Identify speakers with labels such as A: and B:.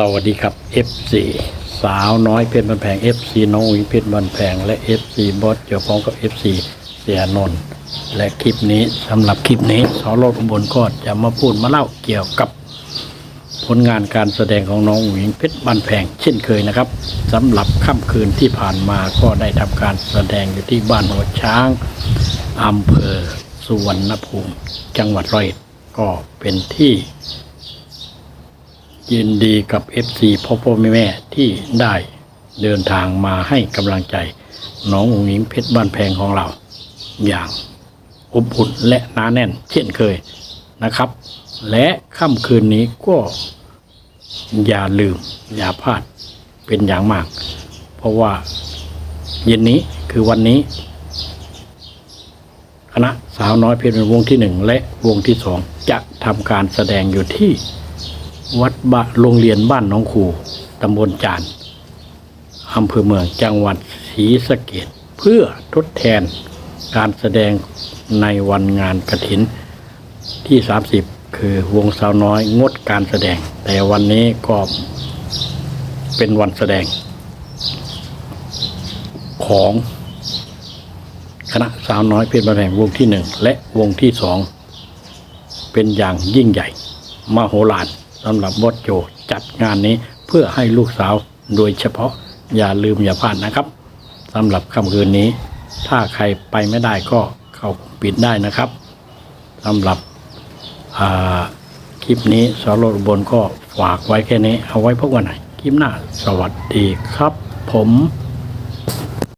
A: สวัสดีครับ FC สาวน้อยเพชรบันแพง FC น้องอุ๋ยเพชรบันแพง และ FC บอสเกี่ยวพ้องกับ FC เสียนนท์และคลิปนี้สำหรับคลิปนี้สอรถอุบลก็จะมาพูดมาเล่าเกี่ยวกับ ผลงานการแสดงของน้องอุ๋ยเพชรบันแพง เช่นเคยนะครับสำหรับค่ำคืนที่ผ่านมาก็ได้ทำการแสดงอยู่ที่บ้านหัวช้างอำเภอสุวรรณภูมิ จังหวัดร้อยเอ็ดก็เป็นที่ ยินดีกับ FC พ่อพ่อแม่แม่ที่ได้เดินทางมาให้กำลังใจ น้องอุ๋งอิงเพชรบ้านแพงของเรา อย่างอบอุ่นและหนาแน่น เช่นเคยนะครับ และค่ำคืนนี้ก็อย่าลืม อย่าพลาดเป็นอย่างมาก เพราะว่าเย็นนี้คือวันนี้ คณะสาวน้อยเพชรวงที่หนึ่งและวงที่สองจะทำการแสดงอยู่ที่ วัดบะโรงเรียนบ้านหน้องคูตำบลจานอำเภอเมืองจังหวัดศรีสะเกดเพื่อทดแทนการแสดงในวันงานกระถินที่ 30 คือวงสาวน้อยงดการแสดง แต่วันนี้ก็เป็นวันแสดง ของคณะสาวน้อยเพชรบ้านแพงวงที่หนึ่งและวงที่สองเป็นอย่างยิ่งใหญ่มโหฬาร สำหรับบอสโจจัดงานนี้เพื่อให้ลูกสาวโดยเฉพาะอย่าลืมอย่าพลาดนะครับสำหรับค่ำคืนนี้ ถ้าใครไปไม่ได้ก็เข้าปิดได้นะครับสำหรับคลิปนี้สารบนก็ฝากไว้แค่นี้ เอาไว้พบกันใหม่คลิปหน้า สวัสดีครับผม